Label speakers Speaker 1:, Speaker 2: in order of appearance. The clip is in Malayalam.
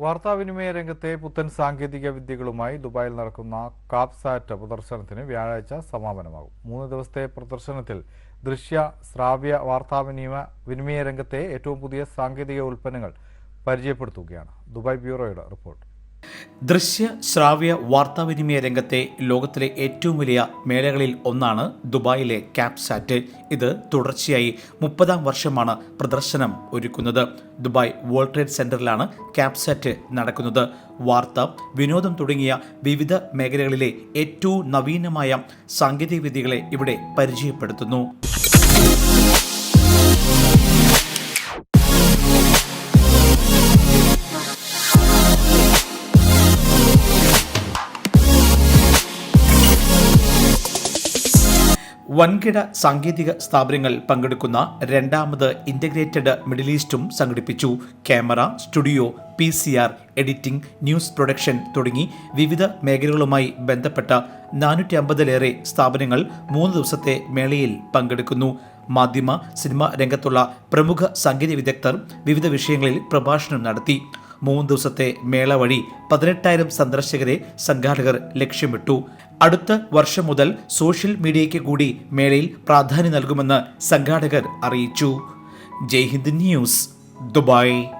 Speaker 1: വാർത്താവിനിമയ രംഗത്തെ പുത്തൻ സാങ്കേതിക വിദ്യകളുമായി ദുബായിൽ നടക്കുന്ന കാപ്സാറ്റ് പ്രദർശനത്തിന് വ്യാഴാഴ്ച സമാപനമാകും. മൂന്ന് ദിവസത്തെ പ്രദർശനത്തിൽ ദൃശ്യ ശ്രാവ്യ വാർത്താവിനിമയ വിനിമയ രംഗത്തെ ഏറ്റവും പുതിയ സാങ്കേതിക ഉൽപ്പന്നങ്ങൾ പരിചയപ്പെടുത്തുകയാണ്. ദുബായ് ബ്യൂറോയുടെ റിപ്പോർട്ട്.
Speaker 2: ദൃശ്യ ശ്രാവ്യ വാർത്താവിനിമയ രംഗത്തെ ലോകത്തിലെ ഏറ്റവും വലിയ മേളകളിൽ ഒന്നാണ് ദുബായിലെ ക്യാപ്സാറ്റ്. ഇത് തുടർച്ചയായി മുപ്പതാം വർഷമാണ് പ്രദർശനം ഒരുക്കുന്നത്. ദുബായ് വേൾഡ് ട്രേഡ് സെന്ററിലാണ് ക്യാപ്സാറ്റ് നടക്കുന്നത്. വാർത്ത വിനോദം തുടങ്ങിയ വിവിധ മേഖലകളിലെ ഏറ്റവും നവീനമായ സാങ്കേതികവിദ്യകളെ ഇവിടെ പരിചയപ്പെടുത്തുന്നു. വൻകിട സാങ്കേതിക സ്ഥാപനങ്ങൾ പങ്കെടുക്കുന്ന രണ്ടാമത് ഇന്റഗ്രേറ്റഡ് മിഡിൽ ഈസ്റ്റും സംഘടിപ്പിച്ചു. Camera studio P C R editing news production തുടങ്ങി വിവിധ മേഖലകളുമായി ബന്ധപ്പെട്ട നാനൂറ്റി അമ്പതിലേറെ സ്ഥാപനങ്ങൾ മൂന്ന് ദിവസത്തെ മേളയിൽ പങ്കെടുക്കുന്നു. മാധ്യമ സിനിമ രംഗത്തുള്ള പ്രമുഖ സാങ്കേതിക വിദഗ്ധർ വിവിധ വിഷയങ്ങളിൽ പ്രഭാഷണം നടത്തി. മൂന്ന് ദിവസത്തെ മേള വഴി പതിനെട്ടായിരം സന്ദർശകരെ സംഘാടകർ ലക്ഷ്യമിട്ടു. അടുത്ത വർഷം മുതൽ സോഷ്യൽ മീഡിയയ്ക്ക് കൂടി മേളയിൽ പ്രാധാന്യം നൽകുമെന്ന് സംഘാടകർ അറിയിച്ചു. Jai Hind news Dubai.